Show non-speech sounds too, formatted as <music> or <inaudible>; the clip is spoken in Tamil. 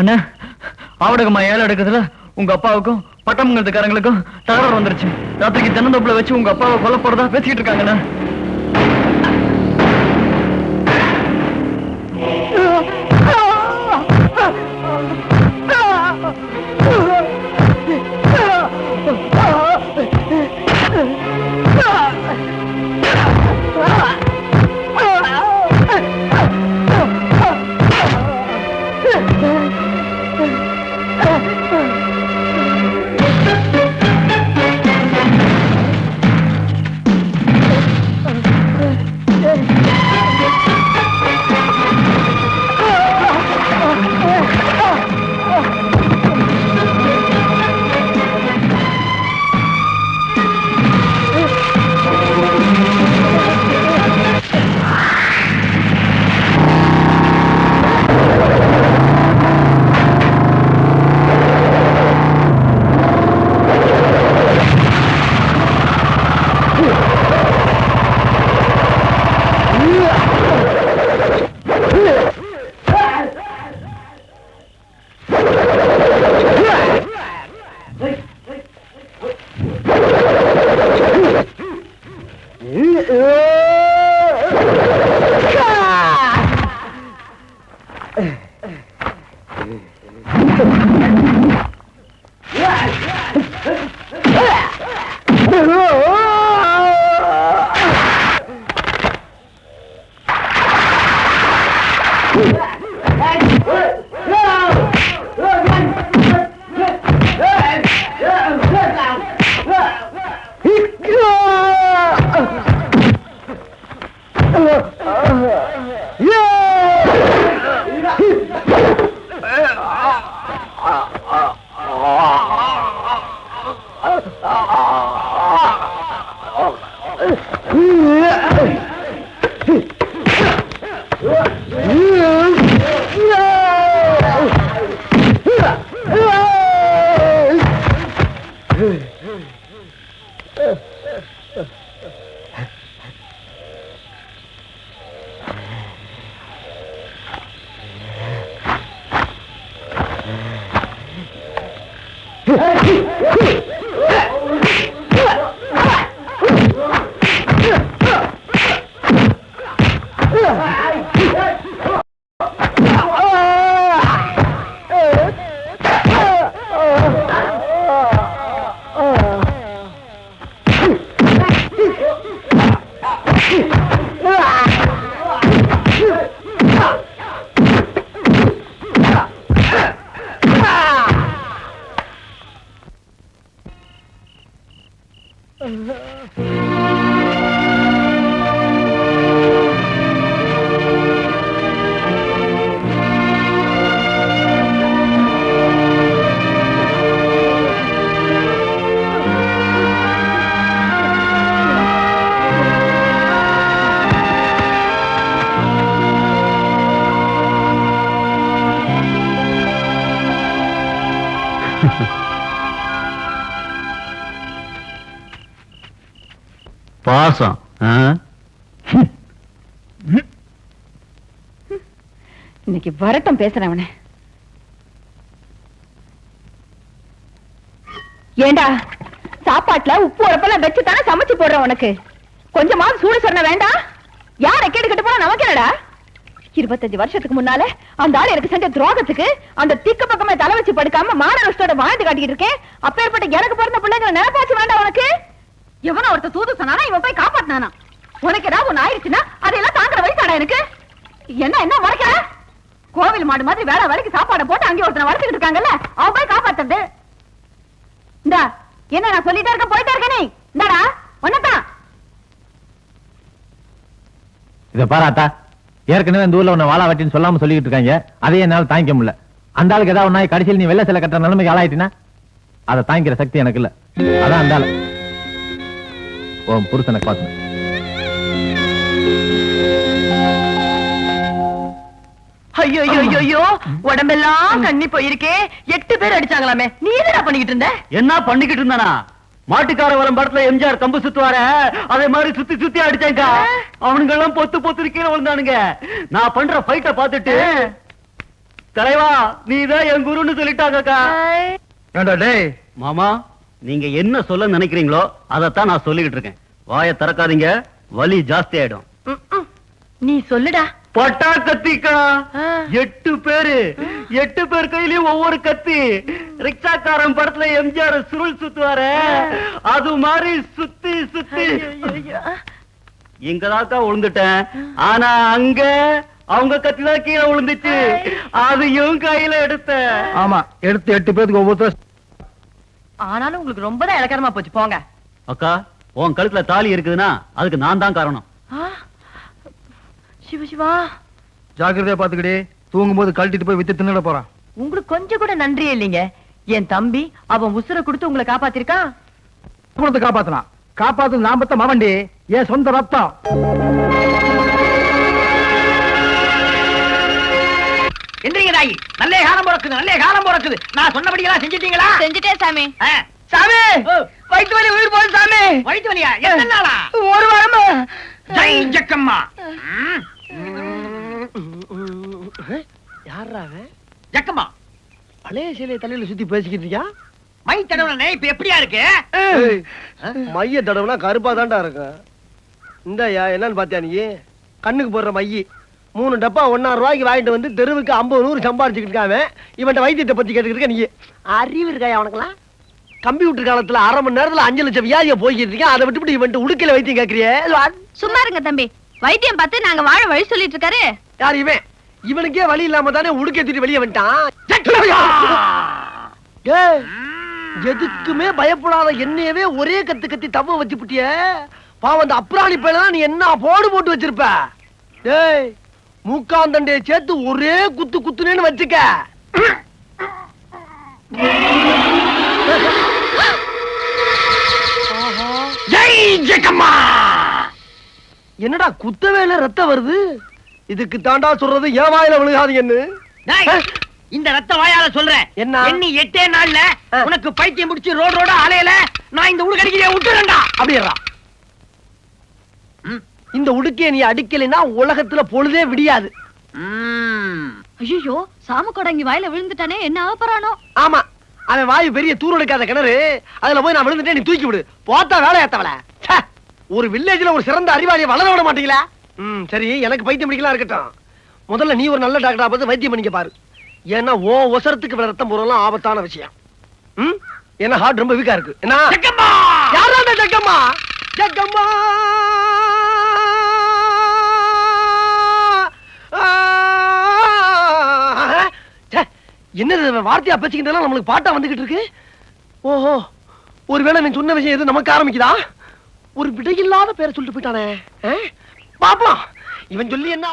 அண்ணா ஆவடகமா ஏழை எடுக்கிறதுல உங்க அப்பாவுக்கும் பட்டமங்கலத்துக்காரங்களுக்கும் தகராறு வந்துருச்சு. ராத்திரிக்கு தென்னந்தோப்புல வச்சு உங்க அப்பாவை கொல்ல போறதா பேசிக்கிட்டு இருக்காங்கண்ணா Oh! 嗯嗯 <laughs> பாசம். இன்னைக்கு வரட்டும் பேசுறேன் அவனை. ஏண்டா சாப்பாட்டுல உப்பு உரப்பெல்லாம் வச்சு தானே சமைச்சு போடுறேன் உனக்கு? கொஞ்சமாவது சூடு சொன்ன வேண்டாம் யார கேட்டு கட்டு போனா நமக்கு என்னடா? இருபத்தஞ்சு வருஷத்துக்கு முன்னால அந்த ஆள் எனக்கு செஞ்ச துரோகத்துக்கு அந்த திக்கு பக்கமே தலை வச்சு படுக்காம மானரஷ்டோட வாழ்ந்து காட்டிட்டு இருக்கேன். அப்பேற்பட்ட எனக்கு பிறந்த பிள்ளைங்க நினைப்பாச்சு வேண்டாம் உனக்கு? எவனோ ஒருத்த தூது சொன்னானா இவன் போய் காப்பாத்தினானா? உனக்கு ஏதாவது ஒண்ணு ஆயிடுச்சுன்னா அதையெல்லாம் தாங்குற வயசாடா எனக்கு? என்ன என்ன முறைக்கிற கோவில் மாடு மாதிரி வேலை வேலைக்கு சாப்பாடை போட்டு அங்கே ஒருத்தனை வளர்த்துக்கிட்டு இருக்காங்கல்ல அவன் போய் காப்பாத்துறது. இந்த என்ன நான் சொல்லிட்டே இருக்க போயிட்டே இருக்க நீ? இந்தாடா ஒன்னதான் இத பாராத்தா ஏற்கனவே இந்த ஊர்ல உன்னை வாழா வெட்டின்னு சொல்லாம சொல்லிட்டு இருக்காங்க. அதையே என்னால தாங்கிக்க முடியல. அந்த ஆளுக்கு ஏதாவது ஒண்ணாய் கடைசியில் நீ வெள்ள சில கட்டுற நிலைமைக்கு ஆளாயிட்டினா அதை தாங்கிக்கிற சக்தி எனக்கு இல்ல. அதான் அந்த ஆளு. உன் புருஷனை பார்த்து. ஐயோ ஐயோ ஐயோ, ஐயோ உடம்பெல்லாம் கண்ணி போயிருக்கே. எட்டு பேர் அடிச்சாங்களாமே. நீ என்னடா பண்ணிக்கிட்டு இருந்த? என்ன பண்ணிக்கிட்டு இருந்தானா? மாட்டுக்கார வரம் படத்துல எம்ஜிஆர் கம்பு சுத்துவார? அதே மாதிரி சுத்தி சுத்தி அடிச்சேங்கா அவனுங்க எல்லாம் பொத்து பொத்து கீழே விழுந்தானுங்க. நான் பண்ற ஃபைட்ட பார்த்துட்டு தலைவா நீதான் என் குருன்னு சொல்லிட்டாங்கக்கா. ஏண்டா டேய். மாமா நீங்க என்ன சொல்ல நினைக்கிறீங்களோ அதைத்தான் நான் சொல்லிக்கிட்டு இருக்கேன். வாயை திறக்காதீங்க. வலி ஜாஸ்தி ஆயிடும். நீ சொல்லுடா. பட்டா கத்திக்கா. எட்டு பேரு. எட்டு பேர் கையிலயும் ஒவ்வொரு கத்தி. ரிக்ஷாக்காரன் படத்துல எம்ஜிஆர் சுருள் சுத்துவாரு. அது மாதிரி சுத்தி சுத்தி. இங்கதாக்கா விழுந்துட்டேன் ஆனா அங்க அவங்க கத்தி தான் கீழே விழுந்துச்சு அதையும் கையில எடுத்தேன். ஆமா எடுத்து எட்டு பேருக்கு ஒவ்வொருத்தர் ஆனாலும் உங்களுக்கு ரொம்ப தான் இலக்காரமா போச்சு போங்க. அக்கா உன் கழுத்துல தாலி இருக்குதுன்னா அதுக்கு நான் தான் காரணம். சிவ சிவா. ஜாக்கிரதையா பாத்துக்கிட்டே தூங்கும்போது கழட்டிட்டு போய் வித்து தின்னுட போறான். உங்களுக்கு கொஞ்சம் கூட நன்றியே இல்லைங்க. என் தம்பி அவன் உசுரை கொடுத்து உங்களை காப்பாத்திருக்கான் குடுத்து காப்பாத்தலாம் காப்பாத்து நாமத்த மவண்டி என் சொந்த ரத்தம். தாயி நல்ல காலம் பிறக்குது நல்ல காலம் பிறக்குது. நான் சொன்னபடி எல்லாம் செஞ்சிட்டீங்களா? செஞ்சுட்டேன் சாமி. சாமி! வயிற்று வலி உயிர் போகுது சாமி. வயிற்று வலியா? எத்தனை நாளா? ஒரு வாரமா. ஜெய் ஜக்கம்மா. யாரா ஜக்கம்மா. பழைய சிலையை தலையில சுத்தி பேசிக்கிட்டு இருக்கியா? மை தடவை இப்ப எப்படியா இருக்கு? மைய தடவைனா கருப்பா தான்டா இருக்கும். இந்தாயா என்னன்னு பாத்தியா நீ? கண்ணுக்கு போடுற மைய. மூணு டப்பா ஒன்னாயிரம் ரூபாய்க்கு வாங்கிட்டு வந்து தெருவுக்கு ஐம்பது நூறு சம்பாரிச்சுக்கிட்டு இருக்காம இவன்ட்ட வைத்தியத்தை பத்தி கேட்டுக்கிட்டு இருக்க நீ. அறிவு இருக்காயா உனக்குலாம் கம்ப்யூட்டர் காலத்துல அரை மணி நேரத்துல அஞ்சு லட்சம் வியாதியை போய்கிட்டு இருக்கேன். அதை விட்டுவிட்டு இவன்ட்ட உடுக்கையில வைத்தியம் கேட்கறியே சும்மா இருங்க தம்பி. வைத்தியம் பார்த்து நாங்க வாழ வழி சொல்லிட்டு இருக்காரு. யார் இவன்? இவனுக்கே வழி இல்லாம தானே உடுக்கை தூக்கி வெளியே வந்துட்டான். எதுக்குமே பயப்படாத என்னையவே ஒரே கத்து கத்தி தவ வச்சு புட்டிய பாவம் அந்த அப்ராணி பையல நீ என்ன போடு போட்டு வச்சிருப்ப. டேய் மூக்காந்தண்டைய சேர்த்து ஒரே குத்து குத்துனேன்னு வச்சுக்க. என்னடா குத்தவேல ரத்தம் வருது? இதுக்கு தாண்டா சொல்றது ஏன் வாயில விழுகாதீங்கன்னு. இந்த ரத்த வாயால சொல்றேன் என்ன? எண்ணி எட்டே நாள்ல. உனக்கு பைத்தியம் முடிச்சு ரோட் ரோட அலையல நான் இந்த உடுக்கடிக்கிறேன் விட்டுறேன்டா. அப்படியா. இந்த உடுக்கைய நீ அடிக்கலைன்னா உலகத்துல பொழுதே விடியாது. ஐயோ சாம கொடங்கி வாயில விழுந்துட்டானே என்ன ஆகப்பறானோ ஆமா அவன் வாயு பெரிய தூர் எடுக்காத கிணறு அதுல போய் நான் விழுந்துட்டேன் நீ தூக்கி விடு. போத்தா வேலை ஏத்தவள. ஒரு வில்லேஜ்ல ஒரு சிறந்த அறிவாளியை வளர விட மாட்டீங்களா? ம் சரி எனக்கு பைத்தியம் பிடிக்கலாம் இருக்கட்டும். முதல்ல நீ ஒரு நல்ல டாக்டரா பார்த்து வைத்தியம் பண்ணிக்க பாரு. ஏன்னா ஓ ஒசரத்துக்கு ரத்தம் போறலாம் ஆபத்தான விஷயம். ம்? ஏன்னா ஹார்ட் ரொம்ப வீக்கா இருக்கு. என்ன? ஜக்கம்மா! யாரா அந்த ஜக்கம்மா? ஜக்கம்மா! என்ன என்னது வார்த்தையா பேசிக்கிட்டெல்லாம் நம்மளுக்கு பாட்டா வந்துகிட்டு இருக்கு? ஓஹோ ஒருவேளை நீ சொன்ன விஷயம் எது நமக்கு ஆரம்பிக்குதா? ஒரு விடையில்லாத பேரை சொல்லிட்டு போயிட்டானே. பாப்பா இவன் சொல்லி என்ன